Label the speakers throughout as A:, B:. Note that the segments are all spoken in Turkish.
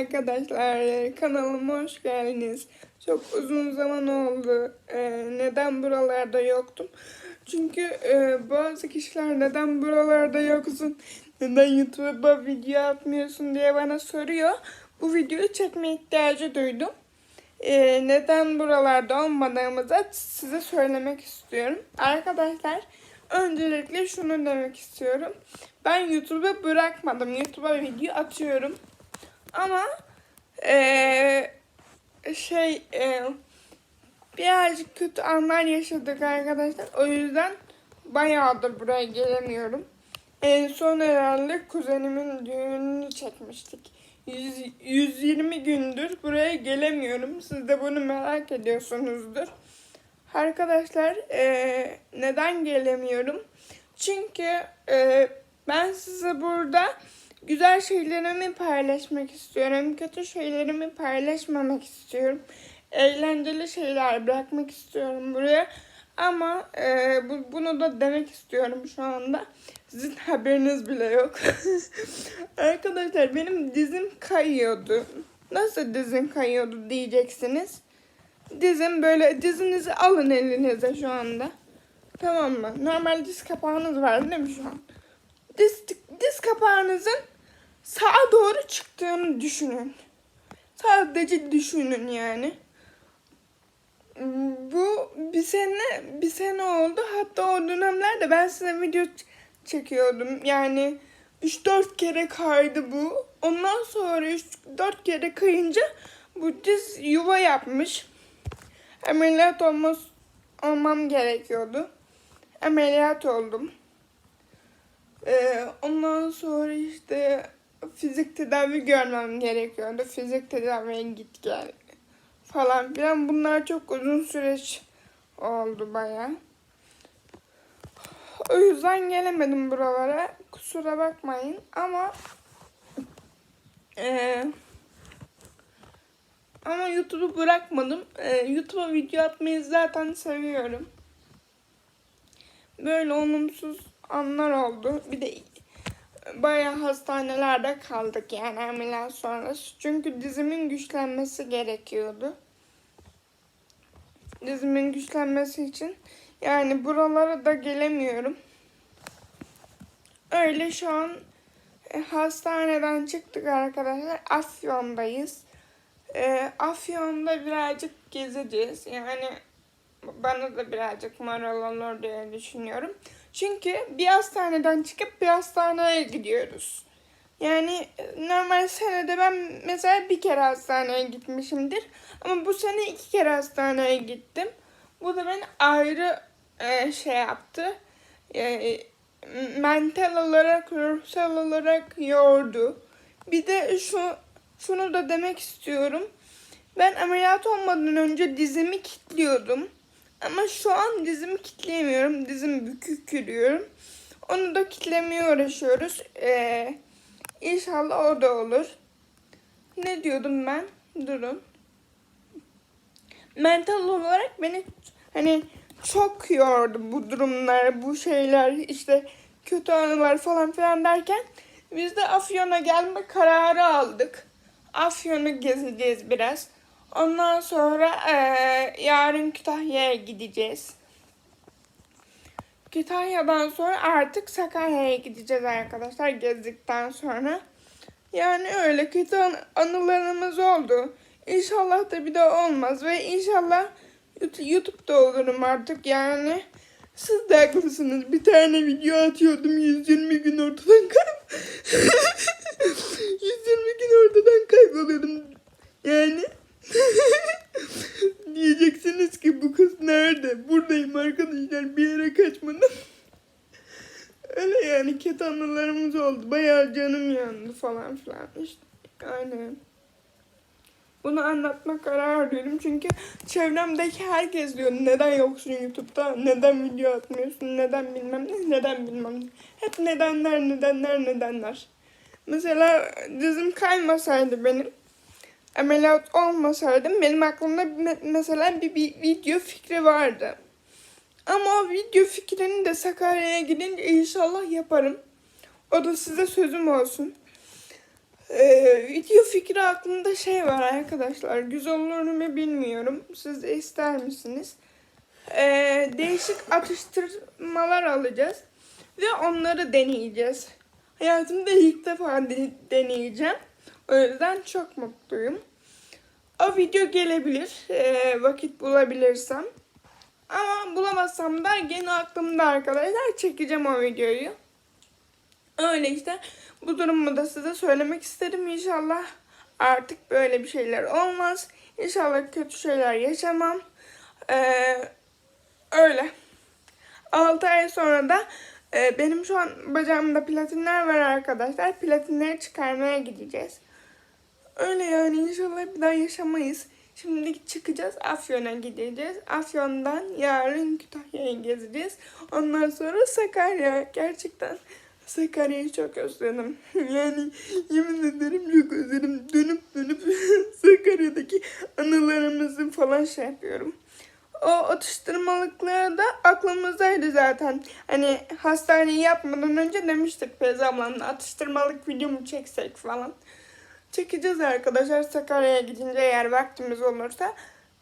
A: arkadaşlar. Kanalıma hoş geldiniz. Çok uzun zaman oldu. Ee, neden buralarda yoktum? Çünkü e, bazı kişiler neden buralarda yoksun, neden YouTube'a video atmıyorsun diye bana soruyor. Bu videoyu çekme ihtiyacı duydum. Ee, neden buralarda olmadığımızı size söylemek istiyorum. Arkadaşlar öncelikle şunu demek istiyorum. Ben YouTube'a bırakmadım. YouTube'a video atıyorum. Ama eee, şey eee, birazcık kötü anlar yaşadık arkadaşlar. O yüzden bayağıdır buraya gelemiyorum. En son herhalde kuzenimin düğününü çekmiştik. 100, 120 gündür buraya gelemiyorum. Siz de bunu merak ediyorsunuzdur. Arkadaşlar eee, neden gelemiyorum? Çünkü eee, ben size burada güzel şeylerimi paylaşmak istiyorum. Kötü şeylerimi paylaşmamak istiyorum. Eğlenceli şeyler bırakmak istiyorum buraya. Ama eee, bu, bunu da demek istiyorum şu anda. Sizin haberiniz bile yok. Arkadaşlar benim dizim kayıyordu. Nasıl dizim kayıyordu diyeceksiniz. Dizim böyle dizinizi alın elinize şu anda. Tamam mı? Normal diz kapağınız var değil mi şu an? Diz, diz kapağınızın sağa doğru çıktığını düşünün. Sadece düşünün yani. Bu bir sene bir sene oldu. Hatta o dönemlerde ben size video çekiyordum. Yani 3-4 kere kaydı bu. Ondan sonra 3-4 kere kayınca bu diz yuva yapmış. Ameliyat olmaz, olmam gerekiyordu. Ameliyat oldum. Ee, ondan sonra işte fizik tedavi görmem gerekiyordu. Fizik tedaviye git gel falan filan. Bunlar çok uzun süreç oldu baya. O yüzden gelemedim buralara. Kusura bakmayın ama eee ama YouTube'u bırakmadım. Ee, YouTube'a video atmayı zaten seviyorum. Böyle olumsuz anlar oldu. Bir de bayağı hastanelerde kaldık yani ameliyat sonrası. Çünkü dizimin güçlenmesi gerekiyordu. Dizimin güçlenmesi için yani buralara da gelemiyorum. Öyle şu an e, hastaneden çıktık arkadaşlar. Afyon'dayız. E, Afyon'da birazcık gezeceğiz. Yani bana da birazcık moral olur diye düşünüyorum. Çünkü bir hastaneden çıkıp bir hastaneye gidiyoruz. Yani e, normal senede ben mesela bir kere hastaneye gitmişimdir. Ama bu sene iki kere hastaneye gittim. Bu da beni ayrı e, şey yaptı. E, mental olarak, ruhsal olarak yordu. Bir de şu şunu da demek istiyorum. Ben ameliyat olmadan önce dizimi kilitliyordum. Ama şu an dizimi kitleyemiyorum. Dizim bükük yürüyorum. Onu da kitlemeye uğraşıyoruz. Ee, inşallah o da olur. Ne diyordum ben? Durun. Mental olarak beni hani çok yordu bu durumlar, bu şeyler işte kötü anılar falan filan derken biz de Afyon'a gelme kararı aldık. Afyon'u gezeceğiz biraz. Ondan sonra eee, yarın Kütahya'ya gideceğiz. Kütahya'dan sonra artık Sakarya'ya gideceğiz arkadaşlar gezdikten sonra. Yani öyle kötü an- anılarımız oldu. İnşallah da bir daha olmaz ve inşallah Yout- YouTube'da olurum artık yani. Siz de haklısınız. Bir tane video atıyordum 120 gün ortadan kayb 120 gün ortadan kayboluyordum. Yani diyeceksiniz ki bu kız nerede? Buradayım arkadaşlar bir yere kaçmadım. Öyle yani kötü anılarımız oldu. Bayağı canım yandı falan filan. İşte aynen. Bunu anlatma kararı alıyorum çünkü çevremdeki herkes diyor neden yoksun YouTube'da, neden video atmıyorsun, neden bilmem ne, neden bilmem ne. Hep nedenler, nedenler, nedenler. Mesela dizim kaymasaydı benim, ameliyat olmasaydım benim aklımda me- mesela bir, bir video fikri vardı. Ama o video fikrini de Sakarya'ya gidince inşallah yaparım. O da size sözüm olsun. Ee, video fikri aklımda şey var arkadaşlar. Güzel olur mu bilmiyorum. Siz de ister misiniz? Ee, değişik atıştırmalar alacağız. Ve onları deneyeceğiz. Hayatımda ilk defa de- deneyeceğim. O yüzden çok mutluyum. O video gelebilir. ee, vakit bulabilirsem. Ama bulamazsam da gene aklımda arkadaşlar çekeceğim o videoyu. Öyle işte. Bu durumu da size söylemek istedim inşallah. Artık böyle bir şeyler olmaz. İnşallah kötü şeyler yaşamam. Ee, öyle. 6 ay sonra da e, benim şu an bacağımda platinler var arkadaşlar. Platinleri çıkarmaya gideceğiz. Öyle yani inşallah bir daha yaşamayız. Şimdi çıkacağız Afyon'a gideceğiz. Afyon'dan yarın Kütahya'ya gezeceğiz. Ondan sonra Sakarya. Gerçekten Sakarya'yı çok özledim. Yani yemin ederim çok özledim. Dönüp dönüp Sakarya'daki anılarımızı falan şey yapıyorum. O atıştırmalıkları da aklımızdaydı zaten. Hani hastaneyi yapmadan önce demiştik Feyza ablamla atıştırmalık videomu çeksek falan. Çekeceğiz arkadaşlar Sakarya'ya gidince eğer vaktimiz olursa.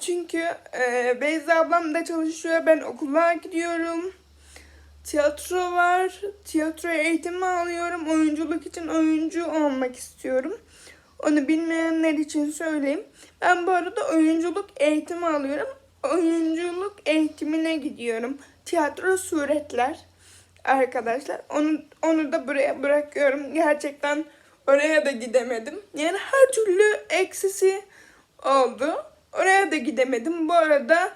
A: Çünkü e, Beyza ablam da çalışıyor. Ben okula gidiyorum. Tiyatro var. Tiyatro eğitimi alıyorum. Oyunculuk için oyuncu olmak istiyorum. Onu bilmeyenler için söyleyeyim. Ben bu arada oyunculuk eğitimi alıyorum. Oyunculuk eğitimine gidiyorum. Tiyatro suretler arkadaşlar. Onu onu da buraya bırakıyorum. Gerçekten oraya da gidemedim. Yani her türlü eksisi oldu. Oraya da gidemedim. Bu arada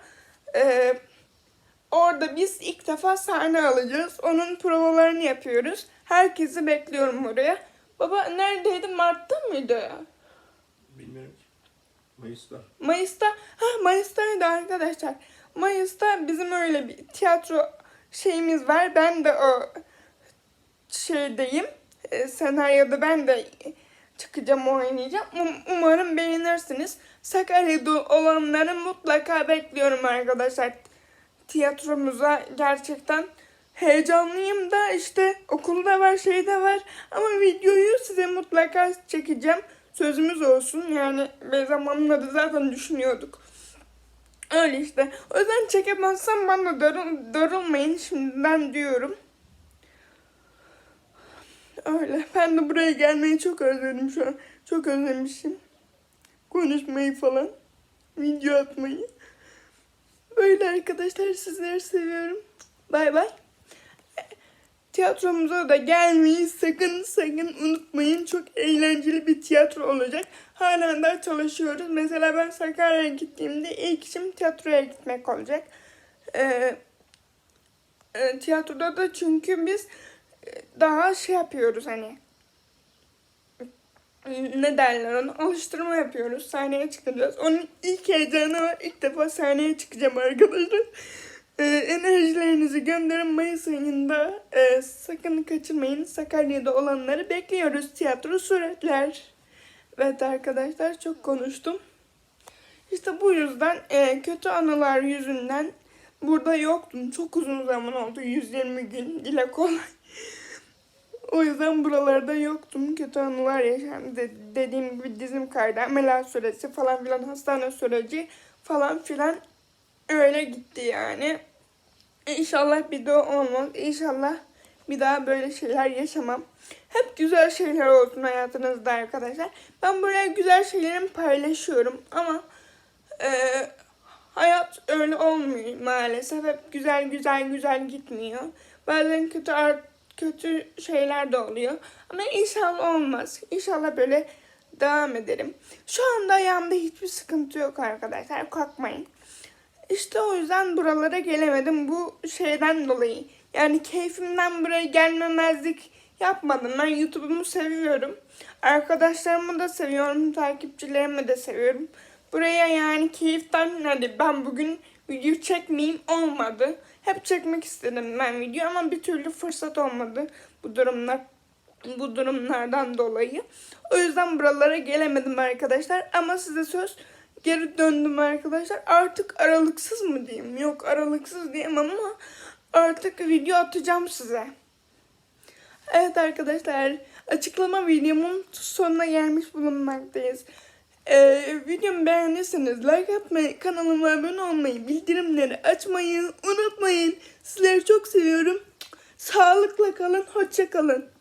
A: e, orada biz ilk defa sahne alacağız. Onun provalarını yapıyoruz. Herkesi bekliyorum oraya. Baba neredeydi? Mart'ta mıydı?
B: Bilmiyorum ki. Mayıs'ta.
A: Mayıs'ta, ha Mayıs'taydı arkadaşlar. Mayıs'ta bizim öyle bir tiyatro şeyimiz var. Ben de o şeydeyim. E, senaryoda ben de çıkacağım oynayacağım. Um- umarım beğenirsiniz. Sakarya'da olanları mutlaka bekliyorum arkadaşlar. Tiyatromuza gerçekten heyecanlıyım da işte okulda var şey de var. Ama videoyu size mutlaka çekeceğim. Sözümüz olsun. Yani bir zamanla da zaten düşünüyorduk. Öyle işte. O yüzden çekemezsem bana darıl, darılmayın şimdiden diyorum. Öyle. Ben de buraya gelmeyi çok özledim şu an. Çok özlemişim. Konuşmayı falan. Video atmayı. Böyle arkadaşlar sizleri seviyorum. Bay bay. Tiyatromuza da gelmeyi sakın sakın unutmayın. Çok eğlenceli bir tiyatro olacak. Hala da çalışıyoruz. Mesela ben Sakarya'ya gittiğimde ilk işim tiyatroya gitmek olacak. Ee, e, tiyatroda da çünkü biz daha şey yapıyoruz hani ne derler onu alıştırma yapıyoruz. Sahneye çıkacağız. Onun ilk heyecanı var. İlk defa sahneye çıkacağım arkadaşlar. Ee, enerjilerinizi gönderin Mayıs ayında. Ee, sakın kaçırmayın. Sakarya'da olanları bekliyoruz. Tiyatro suretler. Evet arkadaşlar çok konuştum. İşte bu yüzden e, kötü anılar yüzünden burada yoktum. Çok uzun zaman oldu. 120 gün dile kolay. O yüzden buralarda yoktum. Kötü anılar yaşandı. De- dediğim gibi dizim kaydı. Ameliyat süresi falan filan hastane süreci falan filan öyle gitti yani. İnşallah bir daha olmaz. İnşallah bir daha böyle şeyler yaşamam. Hep güzel şeyler olsun hayatınızda arkadaşlar. Ben buraya güzel şeylerimi paylaşıyorum ama e, hayat öyle olmuyor maalesef. Hep güzel güzel güzel gitmiyor. Bazen kötü art kötü şeyler de oluyor. Ama inşallah olmaz. İnşallah böyle devam ederim. Şu anda ayağımda hiçbir sıkıntı yok arkadaşlar. Korkmayın. İşte o yüzden buralara gelemedim bu şeyden dolayı. Yani keyfimden buraya gelmemezlik yapmadım. Ben YouTube'umu seviyorum. Arkadaşlarımı da seviyorum. Takipçilerimi de seviyorum. Buraya yani keyiften hadi ben bugün video çekmeyeyim olmadı. Hep çekmek istedim ben video ama bir türlü fırsat olmadı bu durumlar bu durumlardan dolayı. O yüzden buralara gelemedim arkadaşlar ama size söz geri döndüm arkadaşlar. Artık aralıksız mı diyeyim? Yok aralıksız diyemem ama artık video atacağım size. Evet arkadaşlar açıklama videomun sonuna gelmiş bulunmaktayız. Ee, videomu beğendiyseniz like atmayı, kanalıma abone olmayı, bildirimleri açmayı unutmayın. Sizleri çok seviyorum. Sağlıkla kalın, hoşça kalın.